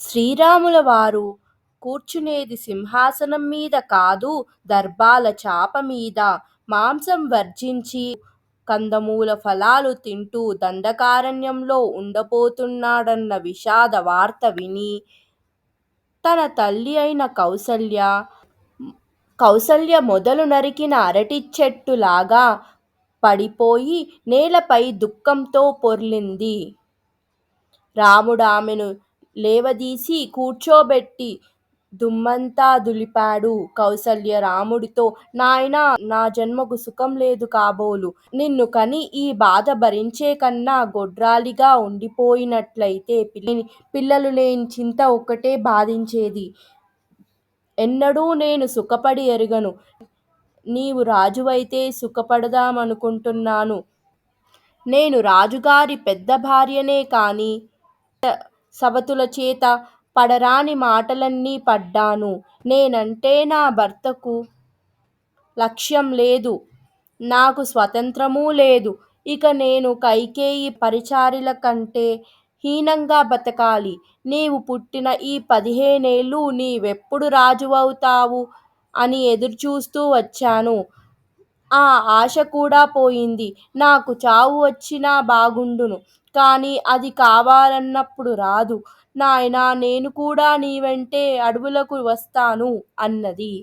శ్రీరాముల వారు కూర్చునేది సింహాసనం మీద కాదు దర్భాల చాప మీద. మాంసం వర్జించి కందమూల ఫలాలు తింటూ దండకారణ్యంలో ఉండబోతున్నాడన్న విషాద వార్త విని తన తల్లి అయిన కౌసల్య కౌసల్య మొదలు నరికిన అరటి లాగా పడిపోయి నేలపై దుఃఖంతో పొర్లింది. రాముడామెను లేవదీసి కూర్చోబెట్టి దుమ్మంతా దులిపాడు. కౌసల్య రాముడితో నాయనా! నా జన్మకు సుఖం లేదు కాబోలు. నిన్ను కని ఈ బాధ భరించే కన్నా గొడ్రాలిగా ఉండిపోయినట్లయితే పిల్లలు లేని చింత ఒక్కటే బాధించేది. ఎన్నడూ నేను సుఖపడి ఎరుగను. నీవు రాజువైతే సుఖపడదామనుకుంటున్నాను. నేను రాజుగారి పెద్ద భార్యనే కానీ సవతులచేత పడరాని మాటలన్నీ పడ్డాను. నేనంటే నా భర్తకు లక్ష్యం లేదు. నాకు స్వతంత్రమూ లేదు. ఇక నేను కైకేయి పరిచారిల కంటే హీనంగా బతకాలి. నీవు పుట్టిన ఈ పదిహేనేళ్ళు నీవెప్పుడు రాజువవుతావు అని ఎదురుచూస్తూ వచ్చాను. ఆ ఆశ కూడా పోయింది. నాకు చావు వచ్చినా బాగుండును. కానీ అది కావాలన్నప్పుడు రాదు. నాయనా నేను కూడా నీ వెంటే అడవులకు వస్తాను అన్నది.